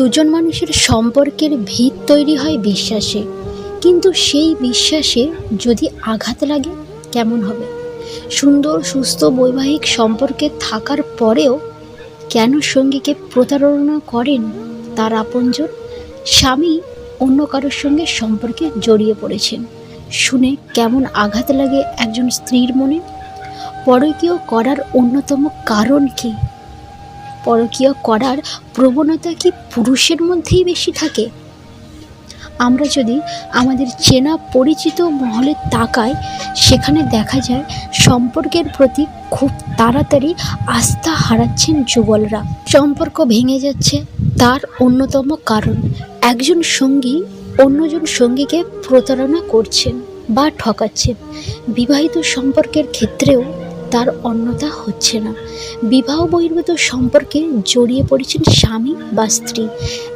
দুজন মানুষের সম্পর্কের ভিত তৈরি হয় বিশ্বাসে। কিন্তু সেই বিশ্বাসে যদি আঘাত লাগে, কেমন হবে? সুন্দর, সুস্থ, বৈবাহিক সম্পর্কে থাকার পরেও কেন সঙ্গীকে প্রতারণা করেন তার আপনজন? স্বামী অন্য কারোর সঙ্গে সম্পর্কে জড়িয়ে পড়েছেন। শুনে কেমন আঘাত লাগে একজন স্ত্রীর মনে? পরকীয় করার অন্যতম কারণ কী? পরকীয় করার প্রবণতা কি পুরুষের মধ্যেই বেশি থাকে? আমরা যদি আমাদের চেনা পরিচিত মহলে তাকাই, সেখানে দেখা যায় সম্পর্কের প্রতি খুব তাড়াতাড়ি আস্থা হারাচ্ছেন যুগলরা সম্পর্ক ভেঙে যাচ্ছে, তার অন্যতম কারণ একজন সঙ্গী অন্যজন সঙ্গীকে প্রতারণা করছেন বা ঠকাচ্ছেন। বিবাহিত সম্পর্কের ক্ষেত্রেও তার অন্যতা হচ্ছে না। বিবাহ বহির্ভূত সম্পর্কে জড়িয়ে পড়েছেন স্বামী বা স্ত্রী।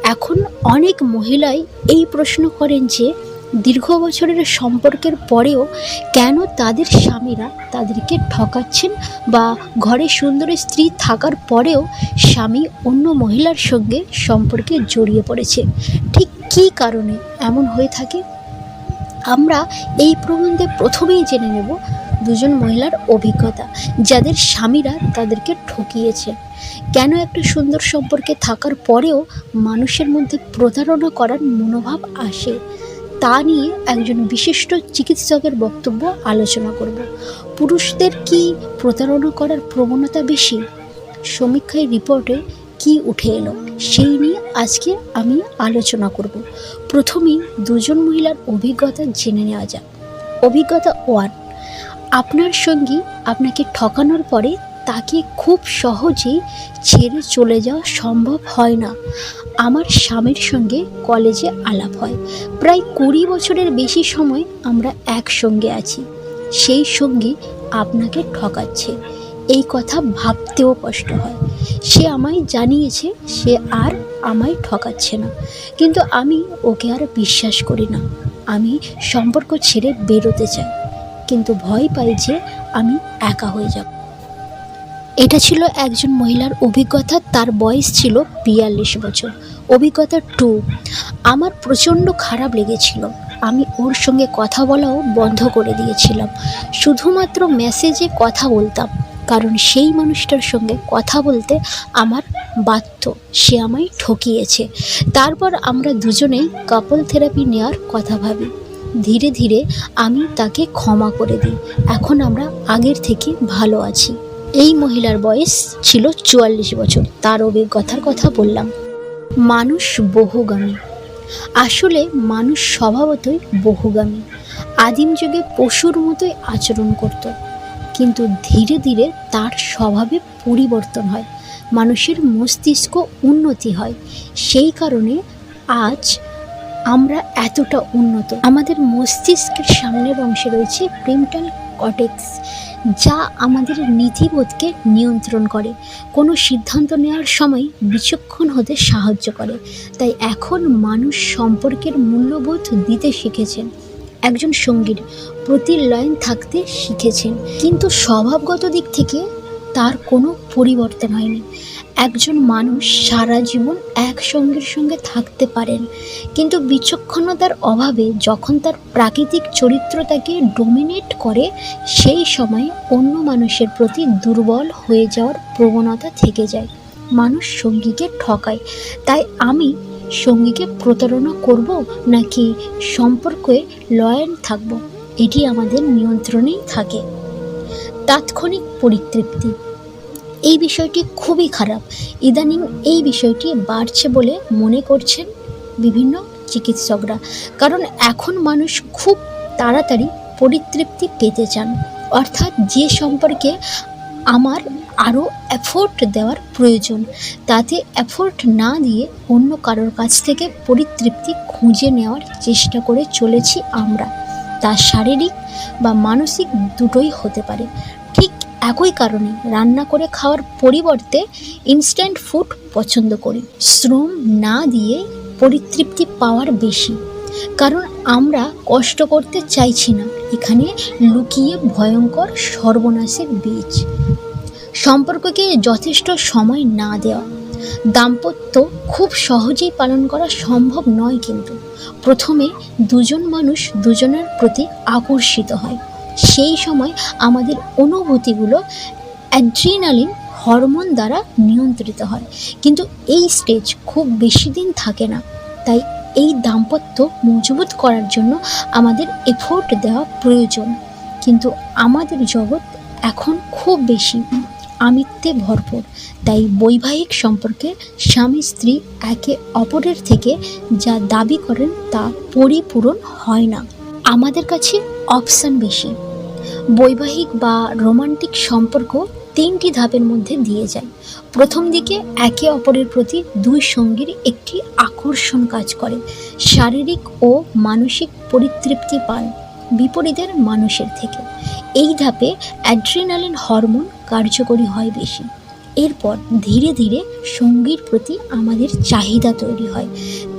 এখন অনেক মহিলাই এই প্রশ্ন করেন যে, দীর্ঘ বছরের সম্পর্কের পরেও কেন তাদের স্বামীরা তাদেরকে ঠকাচ্ছেন বা ঘরে সুন্দর স্ত্রী থাকার পরেও স্বামী অন্য মহিলার সঙ্গে সম্পর্কে জড়িয়ে পড়েছে? ঠিক কী কারণে এমন হয়ে থাকে? আমরা এই প্রবন্ধে প্রথমেই জেনে নেব দুজন মহিলার অভিজ্ঞতা, যাদের স্বামীরা তাদেরকে ঠকিয়েছে। কেন একটা সুন্দর সম্পর্কে থাকার পরেও মানুষের মধ্যে প্রতারণা করার মনোভাব আসে, তা নিয়ে একজন বিশিষ্ট চিকিৎসকের বক্তব্য আলোচনা করব। পুরুষদের কি প্রতারণা করার প্রবণতা বেশি? সমীক্ষায় রিপোর্টে কি উঠে এলো? সেই নিয়ে আজকে আমি আলোচনা করব। প্রথমেই দুজন মহিলার অভিজ্ঞতা জেনে নেওয়া যাক। অভিজ্ঞতা ওয়ান আপনার সঙ্গী আপনাকে ঠকানোর পরে তাকে খুব সহজেই ছেড়ে চলে যাওয়া সম্ভব হয় না। আমার স্বামীর সঙ্গে কলেজে আলাপ হয়। প্রায় কুড়ি বছরের বেশি সময় আমরা একসঙ্গে আছি। সেই সঙ্গী আপনাকে ঠকাচ্ছে। এই কথা ভাবতেও কষ্ট হয়। সে আমায় জানিয়েছে, সে আর আমায় ঠকাচ্ছে না। কিন্তু আমি ওকে আর বিশ্বাস করি না। আমি সম্পর্ক ছেড়ে বেরোতে চাই। কিন্তু ভয় পাই যে আমি একা হয়ে যাব। এটা ছিল একজন মহিলার অভিজ্ঞতা। তার বয়স ছিল বিয়াল্লিশ বছর। অভিজ্ঞতা টু আমার প্রচণ্ড খারাপ লেগেছিল। আমি ওর সঙ্গে কথা বলাও বন্ধ করে দিয়েছিলাম। শুধুমাত্র মেসেজে কথা বলতাম। কারণ সেই মানুষটার সঙ্গে কথা বলতে আমার বাধ্য। সে আমায় ঠকিয়েছে। তারপর আমরা দুজনেই কাপল থেরাপি নেওয়ার কথা ভাবি। ধীরে ধীরে আমি তাকে ক্ষমা করে দিই। এখন আমরা আগের থেকে ভালো আছি। এই মহিলার বয়স ছিল চুয়াল্লিশ বছর। তার অভিজ্ঞতার কথা বললাম। মানুষ বহুগামী। আসলে মানুষ স্বভাবতই বহুগামী। আদিম যুগে পশুর মতোই আচরণ করত। কিন্তু ধীরে ধীরে তার স্বভাবে পরিবর্তন হয়। মানুষের মস্তিষ্ক উন্নতি হয়। সেই কারণে আজ আমরা এতটা উন্নত। আমাদের মস্তিষ্কের সামনের অংশে রয়েছে প্রিমটাল কটেক্স যা আমাদের নীতিবোধকে নিয়ন্ত্রণ করে। কোনো সিদ্ধান্ত নেওয়ার সময় বিচক্ষণ হতে সাহায্য করে। তাই এখন মানুষ সম্পর্কের মূল্যবোধ দিতে শিখেছেন। একজন সঙ্গীর প্রতি লাইন থাকতে শিখেছেন। কিন্তু স্বভাবগত দিক থেকে তার কোনো পরিবর্তন হয়নি। একজন মানুষ সারা জীবন এক সঙ্গীর সঙ্গে থাকতে পারেন, কিন্তু বিচক্ষণতার অভাবে যখন তার প্রাকৃতিক চরিত্র তাকে ডোমিনেট করে, সেই সময় অন্য মানুষের প্রতি দুর্বল হয়ে যাওয়ার প্রবণতা থেকে যায়। মানুষ সঙ্গীকে ঠকায়, তাই আমি সঙ্গীকে প্রতারণা করব নাকি সম্পর্কে লয়াল থাকব? এটি আমাদের নিয়ন্ত্রণেই থাকে। তাৎক্ষণিক পরিতৃপ্তি। এই বিষয়টি খুবই খারাপ। ইদানিং এই বিষয়টি বাড়ছে বলে মনে করছেন বিভিন্ন চিকিৎসকরা। কারণ এখন মানুষ খুব তাড়াতাড়ি পরিতৃপ্তি পেতে চান। অর্থাৎ যে সম্পর্কে আমার আরও এফোর্ট দেওয়ার প্রয়োজন, তাতে এফোর্ট না দিয়ে অন্য কারোর কাছ থেকে পরিতৃপ্তি খুঁজে নেওয়ার চেষ্টা করে চলেছি আমরা। তা শারীরিক বা মানসিক দুটোই হতে পারে। একই কারণে রান্না করে খাওয়ার পরিবর্তে ইনস্ট্যান্ট ফুড পছন্দ করি। শ্রম না দিয়ে পরিতৃপ্তি পাওয়ার বেশি। কারণ আমরা কষ্ট করতে চাইছি না। এখানে লুকিয়ে ভয়ঙ্কর সর্বনাশের বীজ। সম্পর্ককে যথেষ্ট সময় না দেওয়া। দাম্পত্য খুব সহজেই পালন করা সম্ভব নয় কিন্তু। প্রথমে দুজন মানুষ দুজনের প্রতি আকর্ষিত হয়। সেই সময় আমাদের অনুভূতিগুলো অ্যাড্রিনালিন হরমোন দ্বারা নিয়ন্ত্রিত হয়। কিন্তু এই স্টেজ খুব বেশি দিন থাকে না। তাই এই দাম্পত্য মজবুত করার জন্য আমাদের এফোর্ট দেওয়া প্রয়োজন। কিন্তু আমাদের জগৎ এখন খুব বেশি আমিত্বে ভরপুর। তাই বৈবাহিক সম্পর্কে স্বামী, স্ত্রী একে অপরের থেকে যা দাবি করেন তা পরিপূরণ হয় না। আমাদের কাছে অপশান বেশি। বৈবাহিক বা রোমান্টিক সম্পর্ক তিনটি ধাপের মধ্যে দিয়ে যায়। প্রথম দিকে একে অপরের প্রতি দুই সঙ্গীর একটি আকর্ষণ কাজ করে, শারীরিক ও মানসিক পরিতৃপ্তি পান বিপরীতের মানুষের থেকে। এই ধাপে অ্যাড্রিনালিন হরমোন কার্যকরী হয় বেশি। এরপর ধীরে ধীরে সঙ্গীর প্রতি আমাদের চাহিদা তৈরি হয়,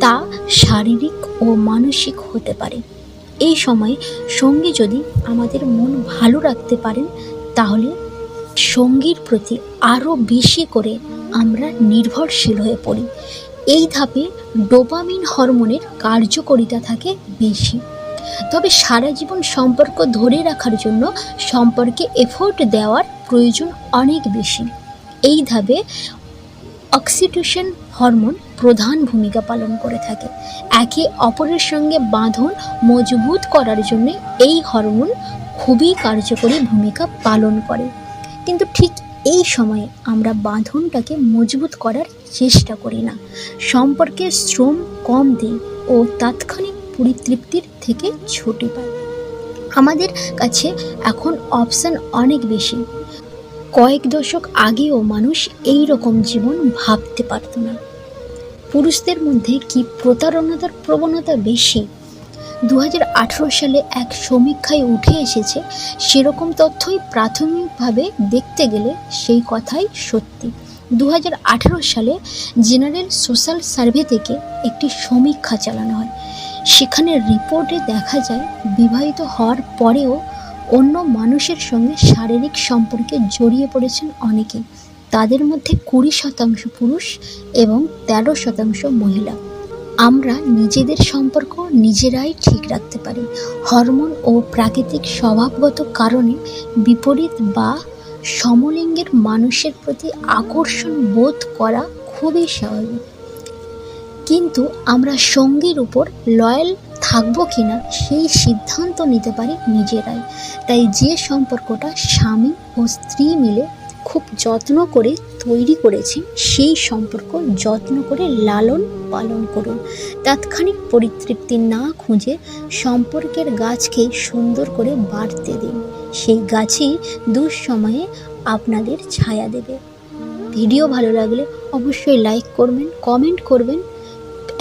তা শারীরিক ও মানসিক হতে পারে। এই সময় সঙ্গী যদি আমাদের মন ভালো রাখতে পারেন, তাহলে সঙ্গীর প্রতি আরও বেশি করে আমরা নির্ভরশীল হয়ে পড়ি। এই ধাপে ডোপামিন হরমোনের কার্যকারিতা থাকে বেশি। তবে সারা জীবন সম্পর্ক ধরে রাখার জন্য সম্পর্কে এফোর্ট দেওয়ার প্রয়োজন অনেক বেশি। এই ধাপে অক্সিটোসিন হরমোন প্রধান ভূমিকা পালন করে থাকে। একে অপরের সঙ্গে বাঁধন মজবুত করার জন্য এই হরমোন খুবই কার্যকরী ভূমিকা পালন করে। কিন্তু ঠিক এই সময়ে আমরা বাঁধনটাকে মজবুত করার চেষ্টা করি না। সম্পর্কে শ্রম কম দিই ও তাৎক্ষণিক পরিতৃপ্তির থেকে ছুটি পাই। আমাদের কাছে এখন অপশান অনেক বেশি। কয়েক দশক আগেও মানুষ এই রকম জীবন ভাবতে পারত না। পুরুষদের মধ্যে কি প্রতারণার প্রবণতা বেশি? দু হাজার আঠেরো সালে এক সমীক্ষায় উঠে এসেছে, সেরকম তথ্যই প্রাথমিকভাবে দেখতে গেলে সেই কথাই সত্যি। দু হাজার আঠেরো সালে জেনারেল সোশ্যাল সার্ভে থেকে একটি সমীক্ষা চালানো হয়। সেখানে রিপোর্টে দেখা যায়, বিবাহিত হওয়ার পরেও অন্য মানুষের সঙ্গে শারীরিক সম্পর্কে জড়িয়ে পড়েছেন অনেকে তাদের মধ্যে কুড়ি শতাংশ পুরুষ এবং তেরো শতাংশ মহিলা। আমরা নিজেদের সম্পর্ক নিজেরাই ঠিক রাখতে পারি। হরমোন ও প্রাকৃতিক স্বভাবগত কারণে বিপরীত বা সমলিঙ্গের মানুষের প্রতি আকর্ষণ বোধ করা খুবই স্বাভাবিক। কিন্তু আমরা সঙ্গীর উপর লয়াল থাকব কি না সেই সিদ্ধান্ত নিতে পারি নিজেরাই। তাই যে সম্পর্কটা স্বামী ও স্ত্রী মিলে খুব যত্ন করে তৈরি করেছে, সেই সম্পর্ক যত্ন করে লালন পালন করুন। তাৎক্ষণিক পরিতৃপ্তি না খুঁজে সম্পর্কের গাছকে সুন্দর করে বাড়তে দিন। সেই গাছই দুঃসময়ে আপনাদের ছায়া দেবে। ভিডিও ভালো লাগলে অবশ্যই লাইক করবেন, কমেন্ট করবেন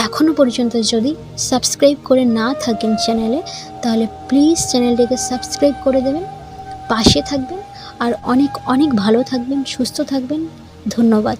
এখনও পর্যন্ত যদি সাবস্ক্রাইব করে না থাকেন চ্যানেলে, তাহলে প্লিজ চ্যানেলটিকে সাবস্ক্রাইব করে দেবেন, পাশে থাকবেন, আর অনেক অনেক ভালো থাকবেন, সুস্থ থাকবেন। ধন্যবাদ।